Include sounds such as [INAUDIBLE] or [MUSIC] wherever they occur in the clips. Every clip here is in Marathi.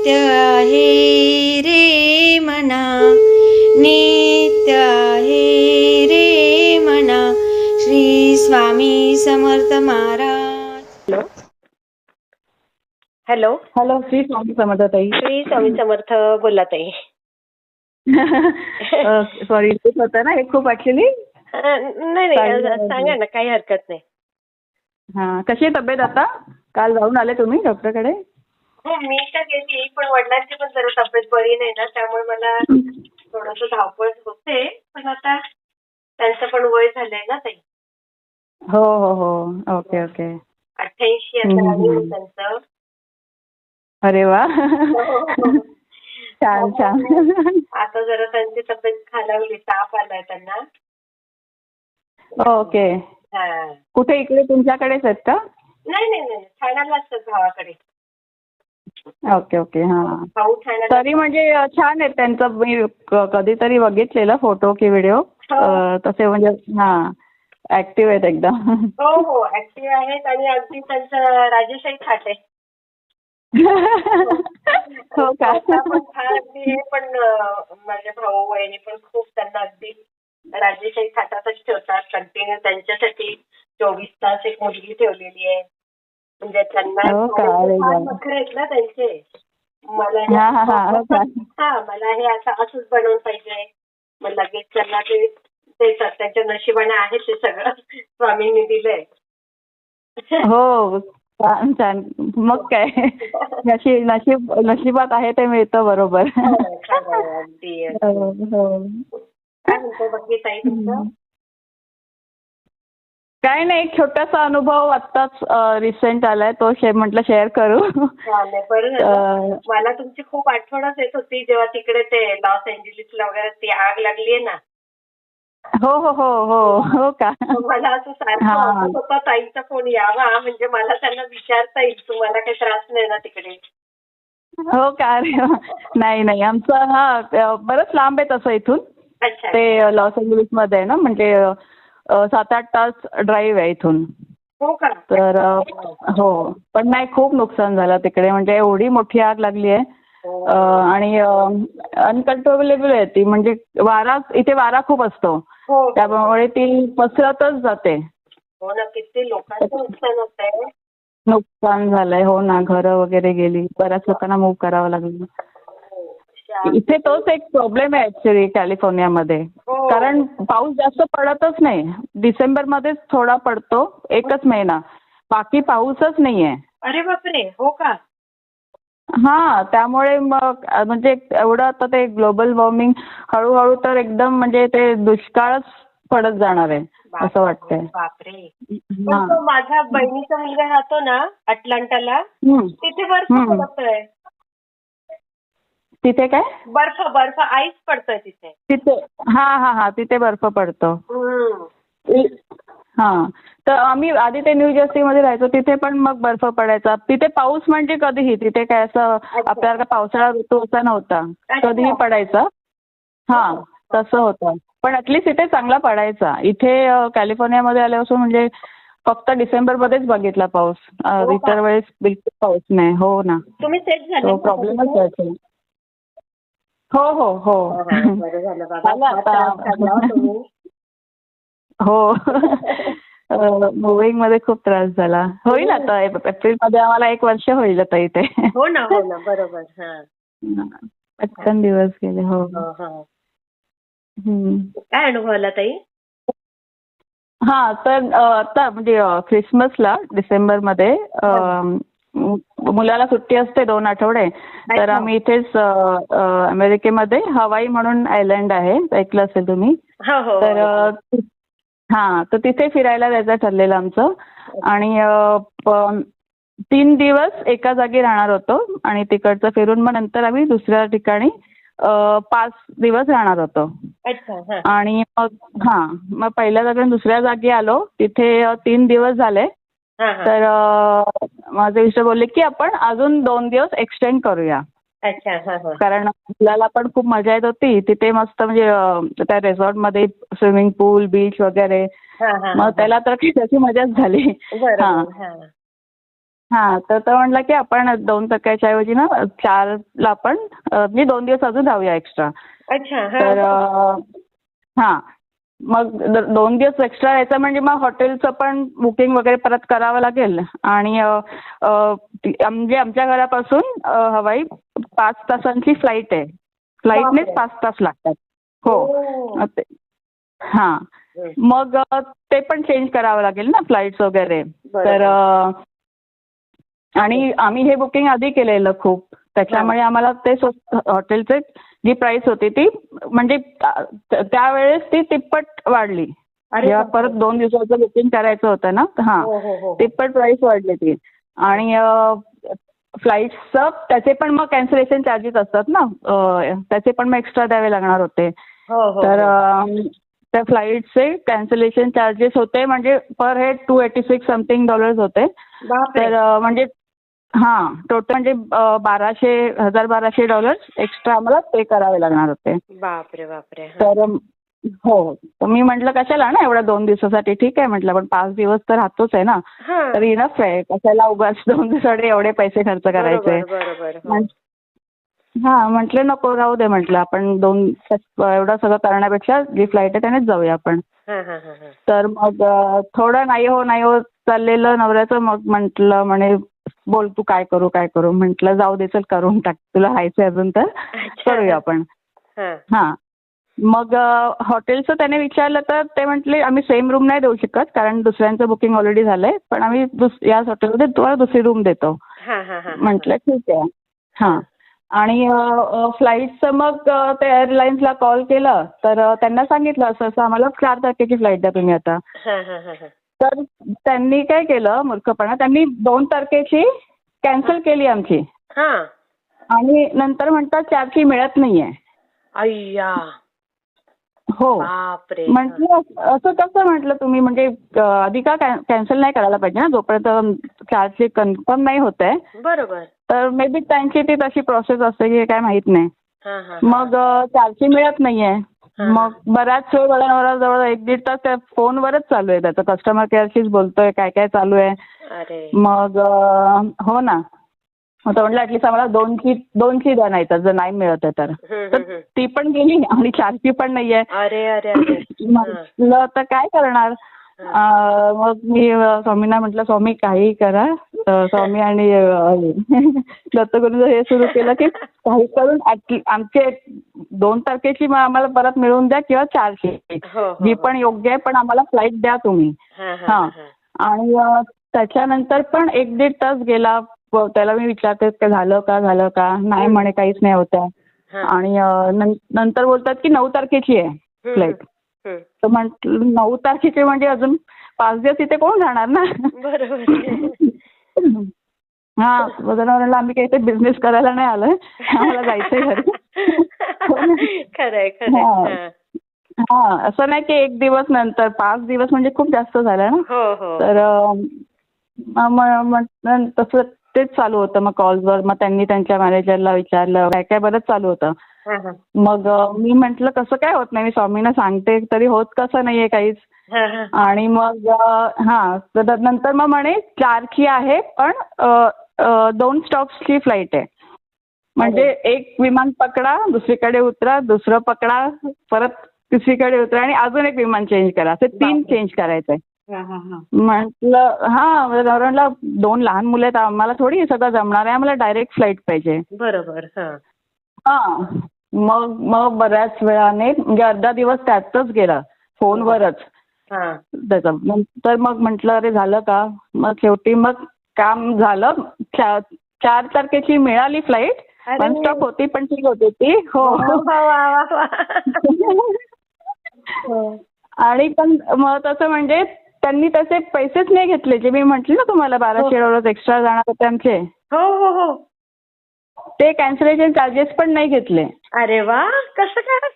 नित्य आहे रे मना नित्य आहे रे मना. Shri Swami Samarth Maharaj. Hello. Hello. Hello Shri Swami Samarth ताई. श्री स्वामी समर्थ बोला ताई. [LAUGHS] सॉरी होतं ना? हे खूप अं, नाही नाही. सांगा ना काही हरकत नाही. हा कशी आहे तब्येत आता? काल जाऊन आले तुम्ही डॉक्टरकडे? हो मी तर गेली पण वडिलांची पण जरा तब्येत बरी नाही ना त्यामुळे मला थोडस धावपळ होते. पण आता त्यांचं पण वय झालंय ना ताई. हो हो हो. Okay okay. अठ्ठ्याऐंशी आता आहे. त्यांचं. अरे वा. [LAUGHS] हो. छान छान. आता जरा त्यांची तब्येत खालावली ताप आलाय त्यांना. ओके. हा. कुठे इकडे तुमच्याकडेच आहेत का? नाही नाही नाही. ठाण्याला असतात भावाकडे. ओके ओके हा. तरी म्हणजे छान आहे त्यांचं. मी कधीतरी बघितलेलं फोटो की व्हिडिओ. तसे म्हणजे हा ऍक्टिव्ह आहेत एकदम. हो हो ऍक्टिव्ह आहेत आणि अगदी त्यांचं राजेशाही थाट आहे हो का? अगदी हे पण अं, माझे भाऊ वहिनी पण खूप त्यांना अगदी राजेशाही थाटातच ठेवतात. कंटिन्यू त्यांच्यासाठी चोवीस तास एक मुलगी ठेवलेली आहे. म्हणजे त्यांना हो आहेत ना त्यांचे. मला हे- हा, हा, हा. हो? हा मला हे आता असंच बनवून पाहिजे. मग लगेच त्यांना ते देतात. त्यांच्या नशिबाने आहे ते सगळं. [LAUGHS] स्वामींनी दिलंय. हो छान छान. मग काय? नशीब नशीब नशिबात आहे ते मिळतं बरोबर. हो, अगदी हो, हो. काय म्हणतो बाकी ताई तुमचं काय नाही एक छोटासा अनुभव आत्ताच रिसेंट आलाय. तो शे म्हटलं शेअर करू. चालेल बरं झालं. अं, मला तुमची खूप आठवणच येत होती जेव्हा तिकडे ते लॉस एंजलिसला वगैरे ती आग लागली आहे ना? हो हो हो हो हो का? मग मला असं सारखं हा. वाटत होतं ताईचा फोन यावा म्हणजे मला त्यांना विचारता येईल तुम्हाला काही त्रास नाही ना तिकडे? हो का? अरे वा. नाही नाही आमचं हा अ, बरंच लांब आहे तसं इथून. अच्छा ते लॉस एंजलिसमध्ये आहे ना म्हणजे सात आठ तास ड्राईव्ह आहे इथून. हो का? तर हो. पण नाही खूप नुकसान झालं तिकडे. म्हणजे एवढी मोठी आग लागली आहे. हो. आणि अनकंट्रोलेबल आहे ती. म्हणजे वारा इथे वारा खूप असतो. हो. त्यामुळे ती पसरतच जाते. हो ना किती लोकांचं नुकसान होत आहे. नुकसान झालंय. हो ना घरं वगैरे गेली. बऱ्याच लोकांना मूव्ह करावं लागलं. इथे तोच एक प्रॉब्लेम आहे ऍक्च्युली कॅलिफोर्नियामध्ये हो. कारण पाऊस जास्त पडतच नाही. डिसेंबर मध्येच थोडा पडतो एकच महिना. बाकी पाऊसच नाहीये. अरे बापरे हो का? हा त्यामुळे मग म्हणजे एवढं आता ते ग्लोबल वॉर्मिंग हळूहळू तर एकदम म्हणजे ते दुष्काळच पडत जाणार आहे असं वाटतंय. बापरे. माझ्या बहिणीचा मुलगा राहतो ना अटलांटाला. तिथे बर्फ. पडतोय. तिथे काय? बर्फ बर्फ आईस पडतोय तिथे. तिथे हा हा हा तिथे बर्फ पडतो. हा. तर आम्ही आधी ते न्यू जर्सीमध्ये राहायचो तिथे पण मग बर्फ पडायचा. तिथे पाऊस म्हणजे कधीही तिथे काय असं आपल्याला पावसाळा ऋतू असा नव्हता. कधीही पडायचा. हा तसं होतं. पण ऍटलीस्ट इथे चांगला पडायचा. इथे कॅलिफोर्नियामध्ये आल्यापासून म्हणजे फक्त डिसेंबरमध्येच बघितला पाऊस. हो? इतर वेळेस बिलकुल पाऊस नाही. हो ना. तुम्ही सेट झाले प्रॉब्लेमच? व्हायचा हो हो हो. हा, हा, बरं झालं बाबा. हो तुम्ही. हो. मुव्हिंगमध्ये खूप त्रास झाला. होईल आता. एप्रिलमध्ये आम्हाला एक वर्ष होईल आता इथे. हो ना हो ना. बरोबर. हा. पटकन दिवस गेले हो. काय अनुभव आला ताई? हा तर आता म्हणजे अ, ख्रिसमसला डिसेंबरमध्ये अ, मु- मुलाला सुट्टी असते दोन आठवडे. तर. आम्ही इथेच अमेरिकेमध्ये हवाई म्हणून आयलँड आहे. ऐकलं असेल तुम्ही? हो हो. तर हा तर तिथे फिरायला जायचं ठरलेलं आमचं. आणि तीन दिवस एका जागी राहणार होतो. आणि तिकडचं फिरून मग नंतर आम्ही दुसऱ्या ठिकाणी पाच दिवस राहणार होतो. अच्छा हा. आणि मग हां मग पहिल्या जागी दुसऱ्या जागी आलो. तिथे तीन दिवस झाले. तर माझे मिस्टर बोलले की आपण अजून दोन दिवस एक्सटेंड करूया. अच्छा कारण आपल्याला पण खूप मजा येत होती. तिथे मस्त म्हणजे त्या resort मध्ये स्विमिंग पूल बीच वगैरे. मग त्याला तर त्याची मजाच झाली. हां. हा. हा तर तो म्हणला की आपण दोन टक्क्याच्या ऐवजी ना चारला आपण अ, म्हणजे दोन दिवस अजून राहूया एक्स्ट्रा अच्छा तर हा. मग द- दोन दिवस एक्स्ट्रा यायचं म्हणजे मग हॉटेलचं पण बुकिंग वगैरे परत करावं लागेल. आणि ती- म्हणजे आमच्या घरापासून हवाई पाच तासांची फ्लाईट आहे. फ्लाईटनेच. पाच तास लागतात. हो. ते- हा. हं. मग ते पण चेंज करावं लागेल ना फ्लाईट्स वगैरे. तर आणि आम्ही हे बुकिंग आधी केलेलं खूप. त्याच्यामुळे आम्हाला ते स्वस्त हॉटेलचे जी प्राइस होती ती म्हणजे त्या- त्यावेळेस ती तिप्पट वाढली. जेव्हा. परत दोन दिवसाचं बुकिंग करायचं होतं ना? हां. हो हो हो तिप्पट प्राइस वाढली ती. आणि फ्लाईट्सचं त्याचे पण मग कॅन्सलेशन चार्जेस असतात ना? त्याचे पण मग एक्स्ट्रा द्यावे लागणार होते. तर त्या फ्लाईटचे कॅन्सलेशन चार्जेस होते म्हणजे per head two eighty six something dollars होते तर म्हणजे हां टोटल म्हणजे बाराशे हजार बाराशे डॉलर्स एक्स्ट्रा आम्हाला पे करावे लागणार होते बापरे बापरे. तर हो तर मी म्हटलं कशाला ना एवढ्या दोन दिवसासाठी ठीक आहे म्हटलं पण पाच दिवस तर राहतोच आहे ना. तर इनफ आहे कशाला उगाच दोन दिवसासाठी एवढे पैसे खर्च करायचे हो. हा म्हटलं नको राहू दे म्हटलं आपण दोन एवढं सगळं करण्यापेक्षा जी फ्लाईट आहे त्यानेच जाऊया आपण. तर मग थोडं नाही हो नाही हो चाललेलं नवऱ्याचं मग म्हटलं म्हणे बोल तू काय करू काय करू? म्हटलं जाऊ दे चल करून टाक. तुला राहायचं अजून तर. करूया आपण. हा. मग हॉटेलचं त्याने विचारलं तर ते म्हटले आम्ही सेम रूम नाही देऊ शकत कारण दुसऱ्यांचं बुकिंग ऑलरेडी झालंय. पण आम्ही दुस याच हॉटेलमध्ये तुम्हाला दुसरी रूम देतो. हा हा हा हा. म्हटलं ठीक आहे. हां. आणि फ्लाईटचं मग ते एअरलाईन्सला कॉल केलं. तर त्यांना सांगितलं असं असं आम्हाला चार तारखेची फ्लाईट द्या तुम्ही आता. तर त्यांनी काय केलं मूर्खपणा त्यांनी दोन तारखेची कॅन्सल केली आमची. हा. आणि नंतर म्हणतात चारची मिळत नाहीये. अय्या. हो. बापरे. म्हटलं असं कसं म्हटलं तुम्ही? म्हणजे आधी का कॅन्सल नाही करायला पाहिजे ना? जोपर्यंत चार्जची कन्फर्म नाही होत आहे. बरोबर. तर मे बी त्यांची ती तशी प्रोसेस असते की काय माहीत नाही. मग चारची मिळत नाहीये. मग बराच वेळ नवरा जवळ एक दीड तास त्या फोनवरच चालू आहे त्याचं. कस्टमर केअरशीच बोलतोय काय काय चालू आहे. मग हो ना. मग तो म्हटलं ऍटलीस्ट आम्हाला दोनची दोनची द्या नाही तर जर नाही मिळत आहे तर. तर. ती पण गेली आणि चारची पण नाहीये. अरे अरे अरे. हा. [CLEARS THROAT] म्हटलं तर काय करणार? मग मी स्वामींना म्हटलं स्वामी काही करा. स्वामी आणि दत्तगुरूंचं हे सुरू केलं की काही करून आमचे दोन तारखेची आम्हाला परत मिळवून द्या किंवा चारशे हो हो जी हो. पण योग्य आहे पण आम्हाला फ्लाईट द्या तुम्ही. हा आणि त्याच्यानंतर पण एक दीड तास गेला. त्याला मी विचारते का झालं का झालं का? नाही म्हणे काहीच नाही होत आहे. हा. आणि नंतर बोलतात की नऊ तारखेची आहे फ्लाईट. तर म्हटलं नऊ तारखेचे म्हणजे अजून पाच दिवस तिथे कोण जाणार ना? बरोबर. [LAUGHS] हा वजनावरला आम्ही काही ते बिझनेस करायला नाही आलोय. आम्हाला जायचंय घरी. खरंय खरंय. हा. हा. हा असं नाही की एक दिवस नंतर पाच दिवस म्हणजे खूप जास्त झालं ना? हो हो. तर तसं तेच चालू होतं मग कॉल्सवर मग त्यांनी त्यांच्या मॅनेजरला विचारलं काय काय बरंच चालू होतं. हा, हा. मग मी म्हटलं कसं काय होत नाही? मी स्वामींना सांगते तरी होत कसं नाहीये काहीच. आणि मग हा तर नंतर मग म्हणे चारची आहे पण दोन स्टॉप्सची फ्लाईट आहे. म्हणजे एक विमान पकडा दुसरीकडे उतरा दुसरं पकडा परत तिसरीकडे उतरा आणि अजून एक विमान चेंज करा. असे तीन. चेंज करायचे. हा. म्हटलं हा गौरवला दोन लहान मुलं आहेत आम्हाला थोडी सगळं जमणार आहे आम्हाला डायरेक्ट फ्लाईट पाहिजे. बरोबर हा. हा मग मग बऱ्याच वेळाने म्हणजे अर्धा दिवस त्यातच गेला फोनवरच. हा. त्याचं. नंतर मग म्हटलं अरे झालं का? मग शेवटी मग काम झालं. चा- चार तारखेची मिळाली फ्लाईट. वन स्टॉप होती पण ठीक होती ती. हो. वा, वा. हो. आणि पण मग तसं म्हणजे त्यांनी तसे पैसेच नाही घेतले जे मी म्हटले ना तुम्हाला बाराशे डॉलर एक्स्ट्रा जाणार होते आमचे. हो हो हो. ते कॅन्सलेशन चार्जेस पण नाही घेतले. अरे वा कसं काय?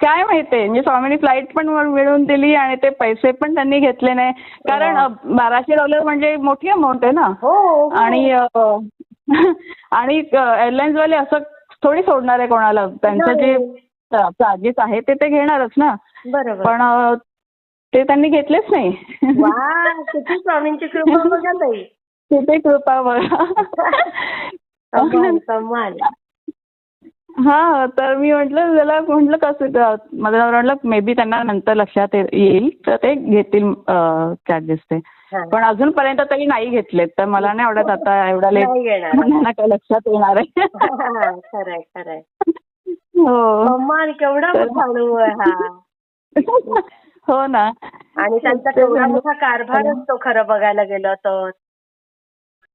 काय माहितीये म्हणजे स्वामीनी फ्लाईट पण वर मिळवून दिली आणि ते पैसे पण त्यांनी घेतले नाही. कारण बाराशे डॉलर म्हणजे मोठी अमाऊंट आहे ना. हो हो. आणि [LAUGHS] आणि एअरलाईन्स वाले असं थोडी सोडणार आहे कोणाला. त्यांचं जे. चार्जेस आहे ते ते घेणारच ना. बरोबर. पण ते त्यांनी घेतलेच नाही. किती स्वामींची कृपा बघा ताई. [LAUGHS] किती कृपा बघा. [LAUGHS] हा. तर मी म्हटलं त्याला म्हटलं कसं माझं नवरा म्हटलं मे बी त्यांना नंतर लक्षात येईल तर ते घेतील चार्जेस ते. हा. पण अजूनपर्यंत तरी नाही घेतलेत तर मला नाही आवडत आता एवढा लेट म्हणण्याला काय लक्षात येणार आहे. [LAUGHS] खरंय खरंय. हो. केवढा हा. [LAUGHS] हो ना. आणि त्यांचा केवढा मोठा कारभार असतो खरं बघायला गेलं तर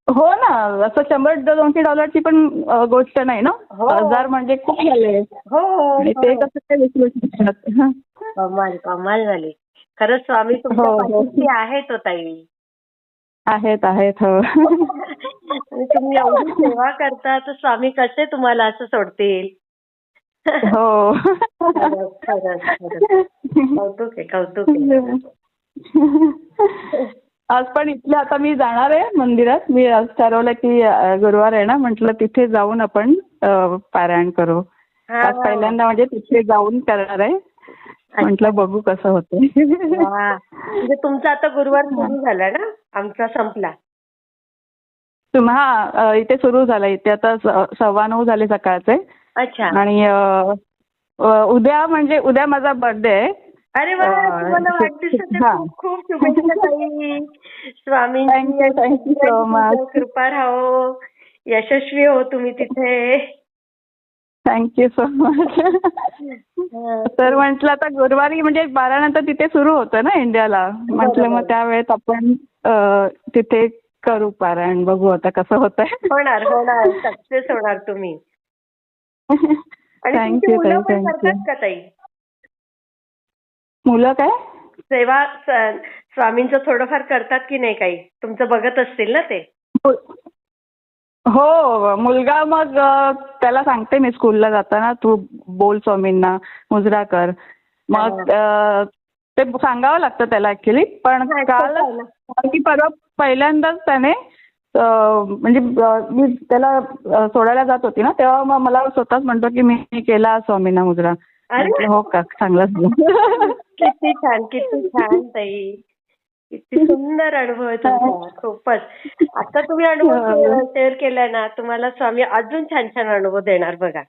हो ना असं शंभर दोनशे डॉलरची पण गोष्ट नाही ना? हो. हजार म्हणजे खूप झाले हो ते हो. कसं काय विसरू शकतात? [LAUGHS] कमाल कमाल झाली. खरंच स्वामी तुमच्या हो, हो. आहेत हो ताई. आहेत आहेत हो. [LAUGHS] तुम्ही एवढी सेवा करता तर स्वामी कसे तुम्हाला असं सोडतील? हो. खरंच. कौतुक आहे कौतुक [LAUGHS] आज पण इथले आता मी जाणार आहे मंदिरात. मी आज ठरवलं की गुरुवार आहे ना म्हटलं तिथे जाऊन आपण पारायण करू. आज पहिल्यांदा म्हणजे तिथे जाऊन करणार आहे. म्हटलं बघू कसं होतं. म्हणजे तुमचा आता गुरुवार सुरू झाला ना? आमचा संपला. तुम हा अ, इथे सुरू झालं. इथे आता सव्वा नऊ झाले सकाळचे. अच्छा. आणि उद्या म्हणजे उद्या माझा बर्थडे आहे. अरे वा तुम्हाला वाढदिवसाच्या. खूप खूप शुभेच्छा ताई. स्वामींची you so much. कृपा राहो. यशस्वी हो तुम्ही तिथे. Thank you so much. तर म्हटलं आता गुरुवारी म्हणजे बारा नंतर तिथे सुरू होतं ना इंडियाला? म्हटलं मग त्यावेळेस आपण तिथे करू पारायण. बघू आता कसं होतंय. होणार होणार. [LAUGHS] सक्सेस होणार तुम्ही. [LAUGHS] थँक्यू थँक्यू का ताई? मुलं काय? सेवा स्वामींचं थोडंफार करतात की नाही काही? तुमचं बघत असतील ना ते? हो मुलगा मग त्याला सांगते मी स्कूलला जाताना तू बोल स्वामींना मुजरा कर. मग अ, ते सांगावं लागतं त्याला ऍक्च्युली पण हा, काल. की परवा पहिल्यांदाच त्याने म्हणजे मी त्याला सोडायला जात होती ना तेव्हा मग मला स्वतःच म्हणतो की मी केला स्वामींना मुजरा. अरे. हो का? चांगलाच [LAUGHS] किती छान किती छान ताई. किती सुंदर अनुभव आहे तुमचा. खूपच. आता तुम्ही अनुभव हो. शेअर केला ना तुम्हाला स्वामी अजून छान छान अनुभव देणार बघा.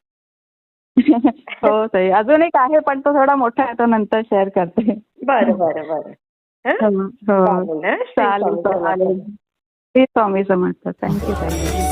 [LAUGHS] हो ताई. अजून एक आहे पण तो थोडा मोठा आहे तो नंतर शेअर करते. बर बर बर. चालेल चालेल. स्वामी समर्थ. Thank you thank you